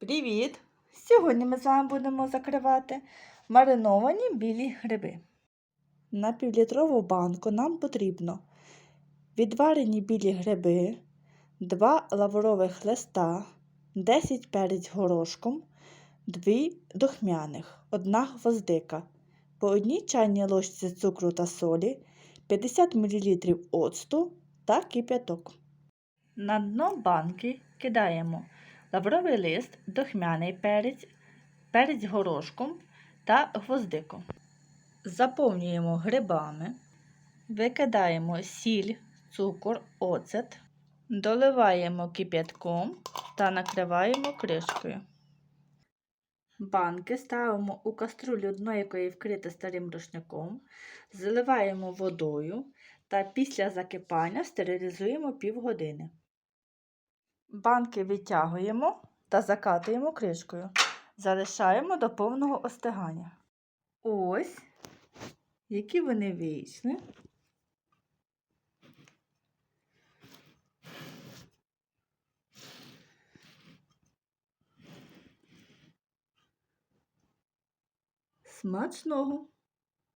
Привіт! Сьогодні ми з вами будемо закривати мариновані білі гриби. На півлітрову банку нам потрібно відварені білі гриби, 2 лаврових листа, 10 перець горошком, 2 духмяних, 1 гвоздика, по одній чайній ложці цукру та солі, 50 мл оцту та кип'яток. На дно банки кидаємо лавровий лист, духмяний перець, перець горошком та гвоздику. Заповнюємо грибами, викидаємо сіль, цукор, оцет, доливаємо кип'ятком та накриваємо кришкою. Банки ставимо у каструлю, дно якої вкрите старим рушником, заливаємо водою та після закипання стерилізуємо півгодини. Банки витягуємо та закатуємо кришкою. Залишаємо до повного остигання. Ось, які вони вийшли. Смачного!